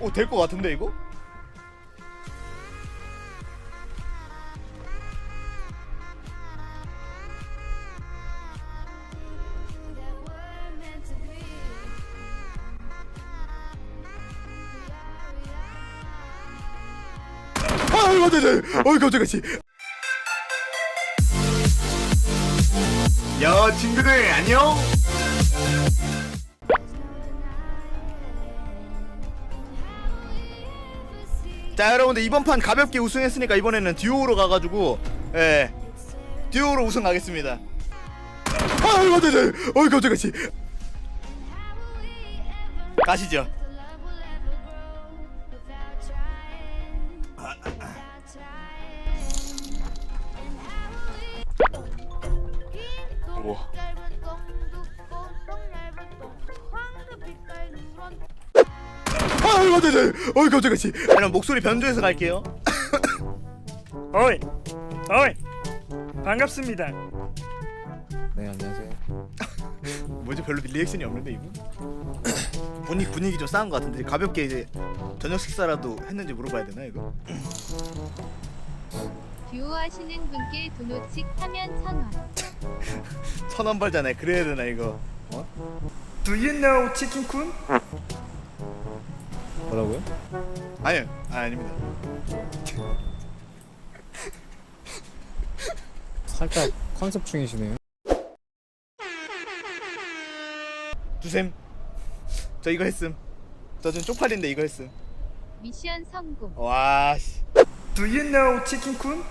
오, 될 것 같은데, 이거? 맞아. 어이, 깜짝이야, 씨. 야, 친구들, 안녕? 자, 여러분들, 이번 판 가볍게 우승했으니까 이번에는 듀오로 가가지고, 예. 듀오로 우승 가겠습니다. 맞아. 어이, 깜짝이야, 씨. 가시죠. 아유, 맞아, 맞아. 어이, 깜짝이야, 씨. 그럼 목소리 변조해서 갈게요. 어이, 어이, 반갑습니다. 네 안녕하세요. 뭐지 별로 리액션이 없는데 이분? 분위기 분위기 좀 싸한 것 같은데 가볍게 이제 저녁 식사라도 했는지 물어봐야 되나 이거? 듀오 하시는 분께 도노칙 하면 천원 천원 벌잖아요 그래야 되나 이거? 어? Do you know 치킨쿤? 뭐라고요? 아니요 아, 아닙니다. 살짝 컨셉 중이시네요. 주셈. 저 이거 했음. 저 지금 쪽팔린데 이거 했음. 미션 성공. 와 씨. Do you know 치킨쿤?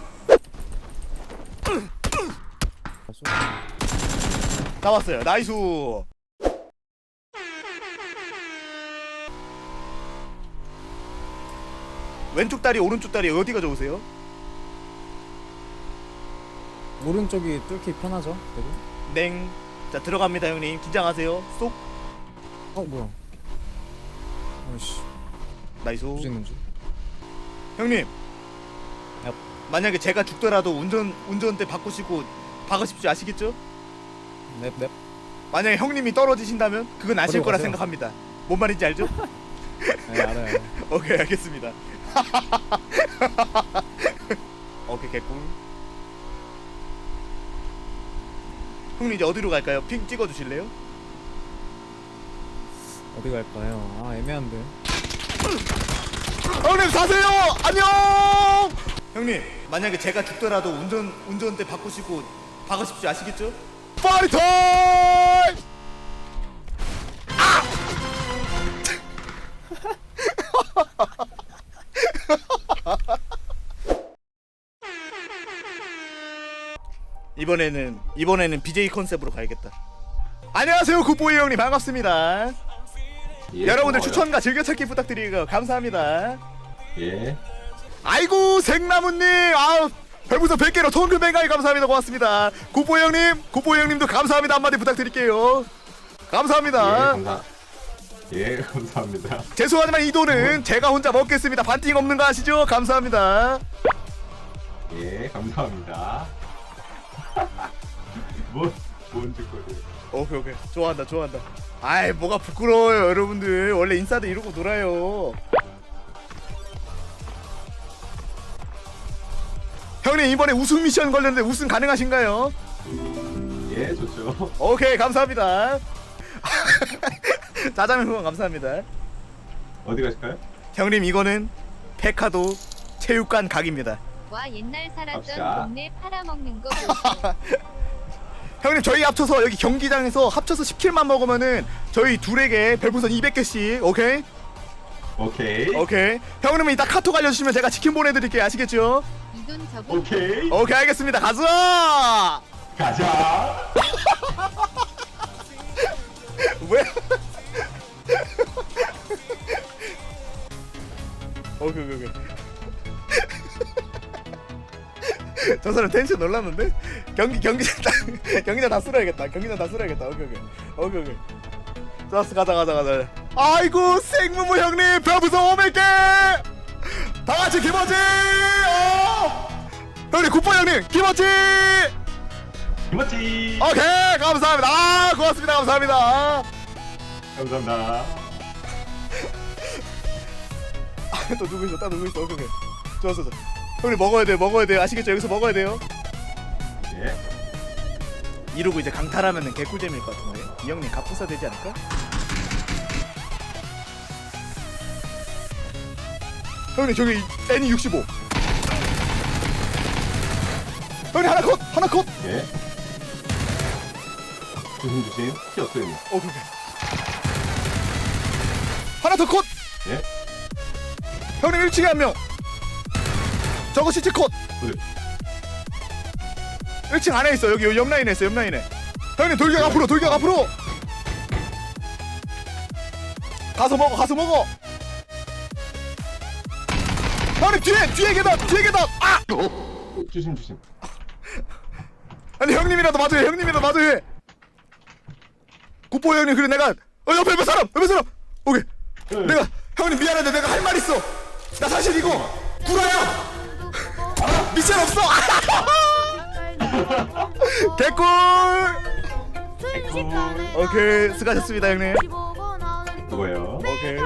나왔어요. 나이스 왼쪽 다리 오른쪽 다리 어디가 좋으세요? 오른쪽이 뚫기 편하죠? 되게? 냉. 자 들어갑니다 형님 긴장하세요 쏙 어 뭐야? 아이씨 나이스 부지는 줄. 형님 얍. 만약에 제가 죽더라도 운전 운전대 바꾸시고 박으십시오 아시겠죠? 넵넵. 만약에 형님이 떨어지신다면 그건 아실 버리고 거라 가세요. 생각합니다 뭔 말인지 알죠? 네. 알아요. 오케이 알겠습니다 오케이 개꿀 형님 이제 어디로 갈까요? 핑 찍어주실래요? 어디 갈까요? 아 애매한데. 형님 사세요 안녕 형님 만약에 제가 죽더라도 운전 운전대 바꾸시고 박으십시오 아시겠죠? 파이터 이번에는 이번에는 BJ 컨셉으로 가야겠다. 안녕하세요 굿보이 형님 반갑습니다. 예, 여러분들 고마워요. 추천과 즐겨찾기 부탁드리고 감사합니다. 예. 아이고 생나무님 아우 별부서 100개로 통금 뱅가이 감사합니다 고맙습니다 고보 형님 고보 형님도 감사합니다 한마디 부탁드릴게요 예, 감사합니다 감사. 예, 감사합니다. 죄송하지만 이 돈은 제가 혼자 먹겠습니다 반띵 없는 거 아시죠 감사합니다 예, 감사합니다. 뭐, 뭔 짓거리? 오케이 오케이 좋아한다 좋아한다 아이 뭐가 부끄러워요 여러분들 원래 인싸도 이러고 놀아요 형님 이번에 우승 미션 걸렸는데 우승 가능하신가요? 예, 좋죠. 오케이 감사합니다 짜장면 후원 감사합니다 어디 가실까요? 형님 이거는 페카도 체육관 각입니다 와 옛날 살았던 갑시다. 동네 팔아먹는 거 보세요. 형님 저희 합쳐서 여기 경기장에서 합쳐서 10킬만 먹으면은 저희 둘에게 별풍선 200개씩 오케이? 오케이. 오케이 형님은 이따 카톡 알려주시면 제가 치킨 보내드릴게요 아시겠죠? 이돈 저분 오케이. 오케이 알겠습니다 가자 가자. 뭐야? 오케이 오케이 오케이. 저 사람 텐션 놀랐는데? 경기 경기장 다 경기장 다 쓸어야겠다. 경기장 다 쓸어야겠다. 오케이 오케이. 오케이 오케이. 좋았어. 가자 가자 가자. 아이고 생무무 형님 별부서 500개 다 같이 김어지! 어! 형님 굿보 형님 김어지! 김치. 오케이 감사합니다. 아 고맙습니다. 감사합니다 감사합니다. 또 누구 있어? 딱 누구 있어? 오케이. 좋았어 좋았어. 형님 먹어야 돼 먹어야 돼 아시겠죠? 여기서 먹어야 돼요. 예. 이러고 이제 강탈하면은 개꿀잼일 것 같은데 이 형님 갑부사 되지 않을까? 형님 저기 N이 65 형님 하나 컷! 하나 컷! 예. 조심 조심. 키 없어요. 오케이 하나 더 컷! 예. 형님 1층에 한 명 저거 시체 컷! 네. 1층 안에 있어 여기 옆 라인에 있어 옆 라인에 형님 돌격 앞으로 돌격 앞으로 가서 먹어 가서 먹어 형님 뒤에 뒤에 계단 뒤에 계단 아 조심 조심. 아니 형님이라도 맞아요 형님이라도 맞아요 굿보이 형님 그래 내가 어 옆에 옆에 사람 옆에 사람 오케이 예. 내가 형님 미안한데 내가 할 말 있어. 나 사실 이거 구라야. 미션 없어. 개꿀. 오케이 수고하셨습니다 형님. 누구예요? 오케이